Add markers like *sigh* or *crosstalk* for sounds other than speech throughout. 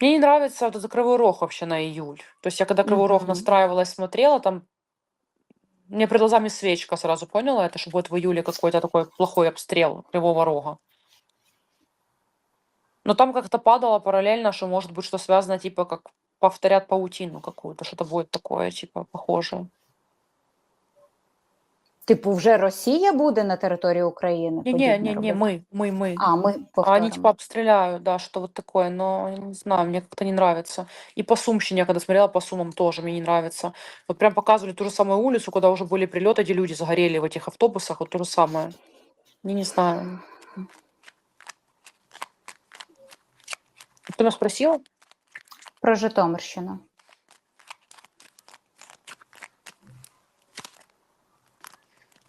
Мне не нравится вот этот Кривой Рог вообще на июль. То есть я когда Кривой Рог Мгм. настраивалась, смотрела, там мне перед глазами свечка сразу поняла это, что будет в июле какой-то такой плохой обстрел Кривого Рога. Но там как-то падало параллельно, что может быть что связано, типа как повторят паутину какую-то, что-то будет такое, типа похожее. Типу, вже Росія буде на території України? Не, не, подібне не, не, робити? мы, мы, мы. А, ми А они повторимо. типа обстреляют, да, что вот такое, но я не знаю, мне как-то не нравится. И по Сумщине, я когда смотрела по Сумам, тоже мне не нравится. Вот прям показывали ту же самую улицу, куда уже были прилеты, где люди загорели в этих автобусах, вот то же самое. Я не знаю. Ты нас спросила? Про Житомирщину.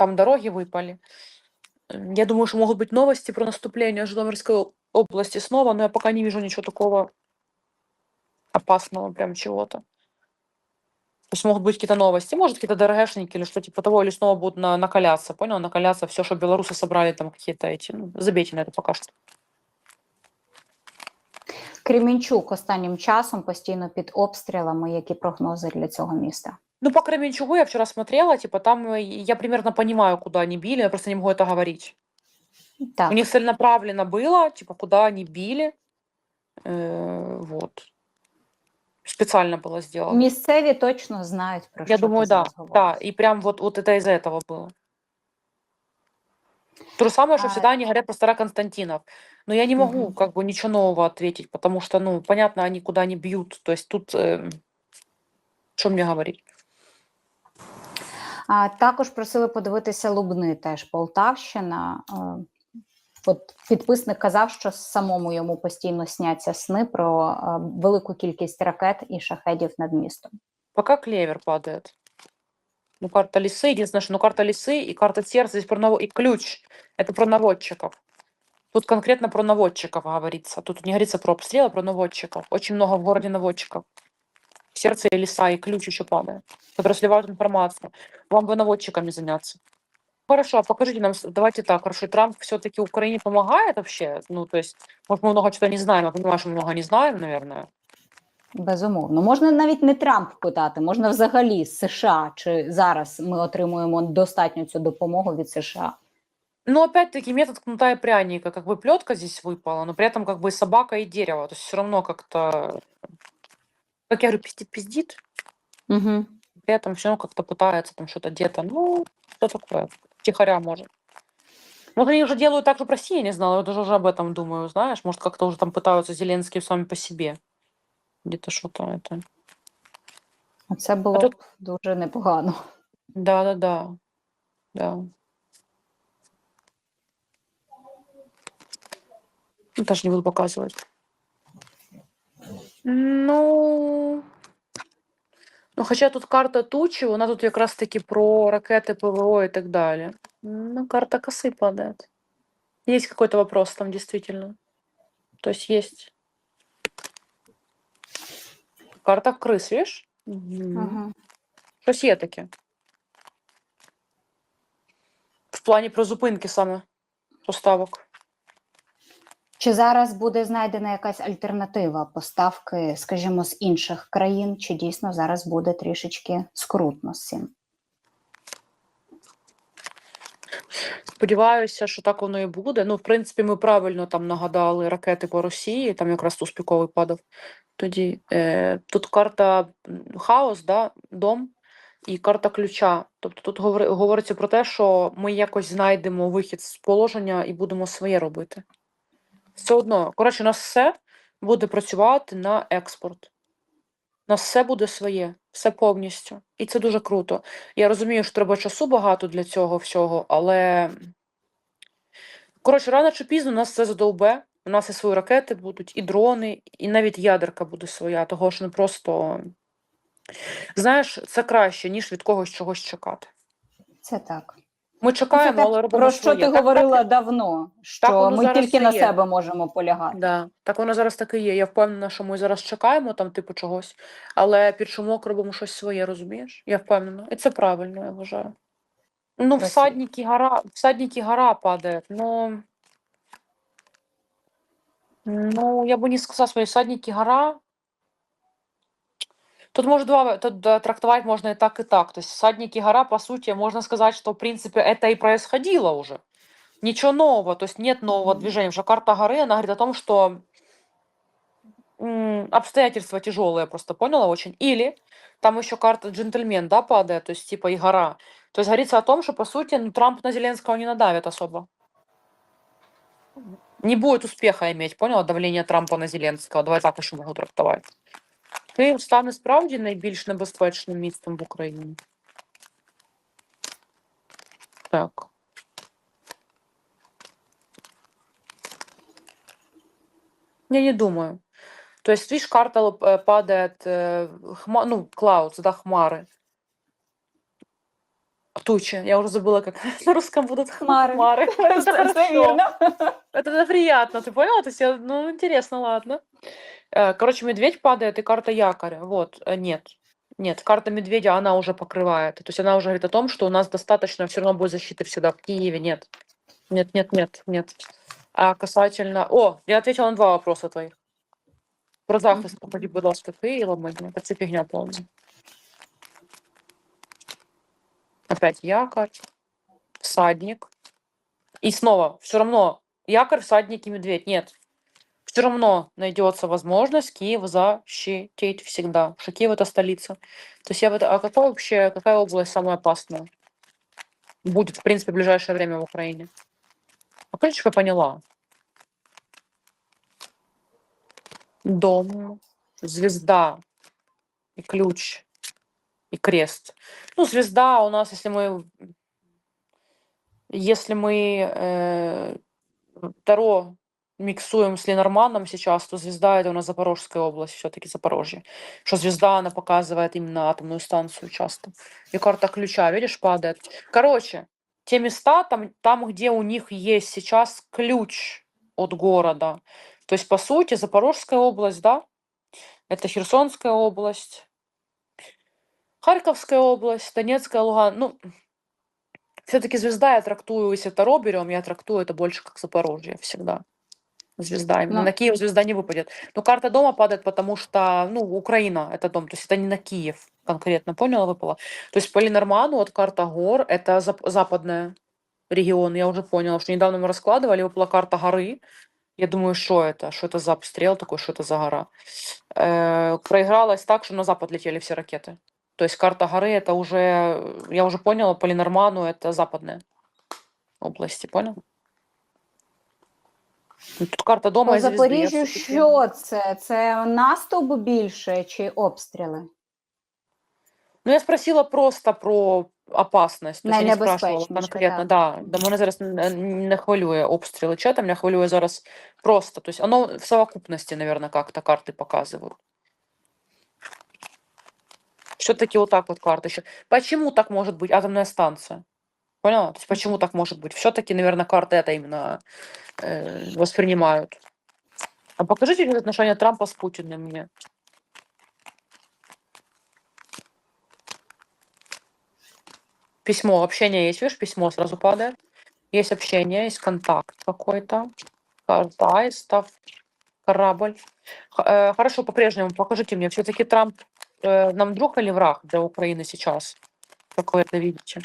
Там дороги выпали. М, Я думаю, что могут быть новости про наступление Житомирской о- области снова, но я пока не вижу ничего такого опасного, прям чего-то. То есть могут быть какие-то новости, может, какие-то ДРГшники или что типа того, или снова будут на- накаляться, понял? Накаляться все, что белорусы собрали, там какие-то эти, ну, забейте на это пока что. Кремінчук останнім часом постійно під обстрілами. Які прогнози для цього міста? Ну, по Кременчугу я вчера смотрела, типа там э, я примерно понимаю, куда они били, я просто не могу это говорить. У Так, них целенаправленно было, типа, куда они били. Э, вот. Специально было сделано. місцеві точно знають про Я що думаю, ти да, зараз говориш. да. И прям вот, вот это из-за этого было. То же самое, что А, всегда они говорят про Староконстантинов. Но я не могу Мгм. как бы ничего нового ответить, потому что, ну, понятно, они куда не бьют. То есть тут, э, что мне говорить? А, також просили подивитися Лубни, теж Полтавщина. Е, От підписник казав, що самому йому постійно сняться сни про е, велику кількість ракет і шахедів над містом. Пока клевер падает. Ну, карта лисы, единственное, что ну, карта лисы и карта сердца здесь про наво... и ключ. Это про наводчиков. Тут конкретно про наводчиков говорится. Тут не говорится про обстрелы, а про наводчиков. Очень много в городе наводчиков. Сердце и лиса, и ключ еще падает, которые сливают информацию. Вам бы наводчиками заняться. Хорошо, а покажите нам, с- давайте так, хорошо, Трамп все-таки Украине помогает вообще? Ну, то есть, может, мы много чего не знаем, я понимаю, что мы много не знаем, наверное. Безумовно, можна навіть не Трамп питати, можна взагалі з США, чи зараз ми отримуємо достатньо цю допомогу від США. Но опять-таки метод кнута и пряника, как бы плетка здесь выпала, но при этом как бы и собака и дерево. То есть все равно как-то, как я говорю, пиздит, пиздит, Угу. при этом все равно как-то пытается там что-то где-то, ну, что такое, тихоря может. Вот они уже делают так же по России, я не знала, я даже уже об этом думаю, знаешь, может, как-то уже там пытаются Зеленские сами по себе. Где-то что-то это. Це було тут- б дуже непогано. Да-да-да, да. Ну, Даже не буду показывать. Ну, ну, хоча тут карта тучі, вона тут якраз таки про ракети, ПВО і так далі. Ну, карта косы падает. Есть какой-то вопрос там действительно. То есть есть. Карта крыс, видишь? Мгм. Угу. Щось є таке. В плані про зупинки саме поставок. Чи зараз буде знайдена якась альтернатива поставки, скажімо, з інших країн, чи дійсно зараз буде трішечки скрутно з цим? Сподіваюся, що так воно і буде. Ну, в принципі, ми правильно там нагадали ракети по Росії, там якраз успіковий падав. Тоді е, тут карта хаос, да, дом і карта ключа. Тобто тут говори- говориться про те, що ми якось знайдемо вихід з положення і будемо своє робити. Все одно, коротше, у нас все буде працювати на експорт. У нас все буде своє, все повністю. І це дуже круто. Я розумію, що треба часу багато для цього всього, але коротше, рано чи пізно нас це задовбе, У нас і свої ракети будуть, і дрони, і навіть ядерка буде своя, того що не просто. Знаєш, це краще, ніж від когось чогось чекати. Це так. Ми чекаємо, але робимо про що своє. ти Так, говорила давно, що воно ми тільки на є. себе можемо полягати. Да, так воно зараз таки є. Я впевнена, що ми зараз чекаємо там, типу, чогось, але під шумок робимо щось своє, розумієш? Я впевнена. І це правильно, я вважаю. Ну, всадники гора, всадники гора падает, но... Ну, я бы не сказала, что всадники гора. Тут может два, тут да, трактовать можно и так, и так. То есть всадники гора, по сути, можно сказать, что, в принципе, это и происходило уже. Ничего нового, то есть нет нового движения. Что карта горы, она говорит о том, что обстоятельства тяжелые, просто поняла очень. Или там еще карта джентльмен, да, падает, то есть типа и гора. То есть говорится о том, что, по сути, ну, Трамп на Зеленского не надавит особо. Не будет успеха иметь, поняла, давление Трампа на Зеленского. Давай так еще могу трактовать. Київ стане справді найбільш небезпечним містом в Україні. Так. Я не думаю. То есть, видишь, карта лоп- э, падает, э, хма, ну, клаудс, да, хмары. Тучи. Я уже забыла, как *laughs* на русском будут Хмары. хмары. *laughs* Это Це хорошо. вірно. Это приятно, ты поняла? То есть, я- ну, интересно, ладно. Э, Короче, медведь падает и карта якоря. Вот, э, нет. Нет, карта медведя, она уже покрывает. То есть она уже говорит о том, что у нас достаточно все равно будет защиты всегда в Киеве. Нет. Нет, нет, нет, нет. А касательно... О, я ответила на два вопроса твоих. Про захист, походи, будь ласка, ти і ламидня. Це фігня повна. Опять якорь, всадник. И снова, все равно, якорь, всадник и медведь. Нет. Все равно найдется возможность Киев защитить всегда. Что Киев это столица. То есть я в это... А какая вообще, какая область самая опасная? Будет, в принципе, в ближайшее время в Украине. А принципе, я поняла. Дом, звезда и ключ и крест. Ну, звезда у нас, если мы если мы э, Таро миксуем с Ленорманом сейчас, то звезда это у нас Запорожская область, все-таки Запорожье. Что звезда, она показывает именно атомную станцию часто. И карта ключа, видишь, падает. Короче, те места, там, там, где у них есть сейчас ключ от города. То есть, по сути, Запорожская область, да, это Херсонская область, Харьковская область, Донецкая, Луган. Ну, все-таки звезда я трактую, если Таро берем, я трактую это больше как Запорожье всегда. Звезда. Именно Ну. на Киев звезда не выпадет. Но карта дома падает, потому что, ну, Украина это дом, то есть это не на Киев конкретно, поняла, выпала. То есть по Ленорману вот карта гор, это зап- западная регион, я уже поняла, что недавно мы раскладывали, выпала карта горы. Я думаю, что это? Что это за обстрел такой, что это за гора? Э, проигралось так, что на запад летели все ракеты. То есть карта горы это уже, э, я уже поняла, по Ленорману это западная области, понял? Ну, Тут карта дома По и звезды. я Запоріжжю всё-таки- що це? Це наступ більше чи обстріли? Ну, я спросила просто про опасность. То есть я не спрашивала Найнебезпечніше, конкретно, так. да. Да мене зараз не, не хвилює обстріли чата, мене хвилює зараз просто. То есть оно в совокупности, наверное, как-то карты показывают. Все-таки вот так вот карты еще. Почему так может быть атомная станция? Поняла? То есть почему так может быть? Все-таки, наверное, карты это именно э, воспринимают. А покажите сейчас отношения Трампа с Путиным мне. Письмо, общение есть, видишь, письмо сразу падает. Есть общение, есть контакт какой-то. Карта аистов, корабль. Э, Хорошо, по-прежнему покажите мне, все-таки Трамп э, нам друг или враг для Украины сейчас? Как вы это видите?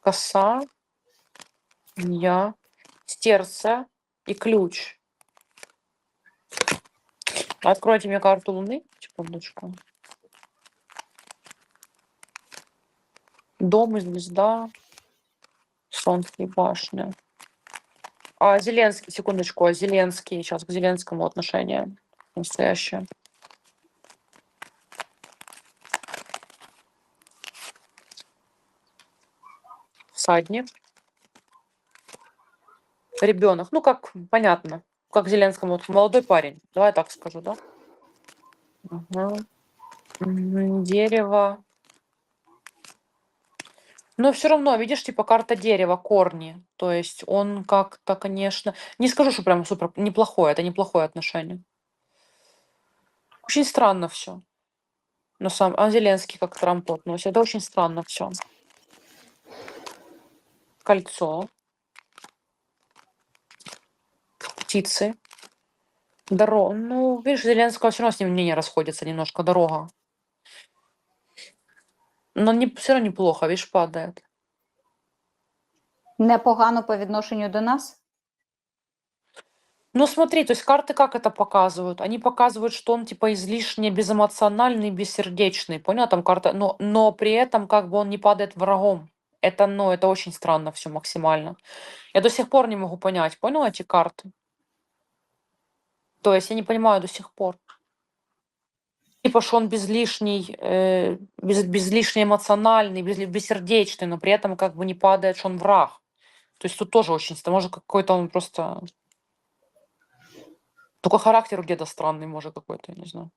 Коса, я, стерца и ключ. Откройте мне карту Луны, секундочку. Дом и звезда. Солнце и башня. А Зеленский, секундочку, а Зеленский, сейчас к Зеленскому отношение настоящее. Всадник. ребенок. Ну, как понятно, как Зеленскому, вот молодой парень. Давай так скажу, да? Мгм, Дерево. Но все равно, видишь, типа карта дерева, корни. То есть он как-то, конечно, не скажу, что прям супер неплохое, это неплохое отношение. Очень странно все. На самом, а Зеленский как к Трампу относится. Это очень странно все. Кольцо. Птицы. Дорога. Ну, видишь, Зеленского все равно с ним мнение расходится немножко. Дорога. Но не, все равно неплохо, видишь, падает. Непогано по відношенню до нас. Ну, смотри, то есть карты как это показывают? Они показывают, что он типа излишне безэмоциональный, бессердечный, понял? Там карта, но, но при этом как бы он не падает врагом. Это, ну, это очень странно все максимально. Я до сих пор не могу понять, понял эти карты? То есть я не понимаю до сих пор. Типа, что он безлишний, э, без, безлишне эмоциональный, без, бессердечный, но при этом как бы не падает, что он враг. То есть тут тоже очень. Может, какой-то он просто... Только характер где-то странный, может, какой-то, я не знаю.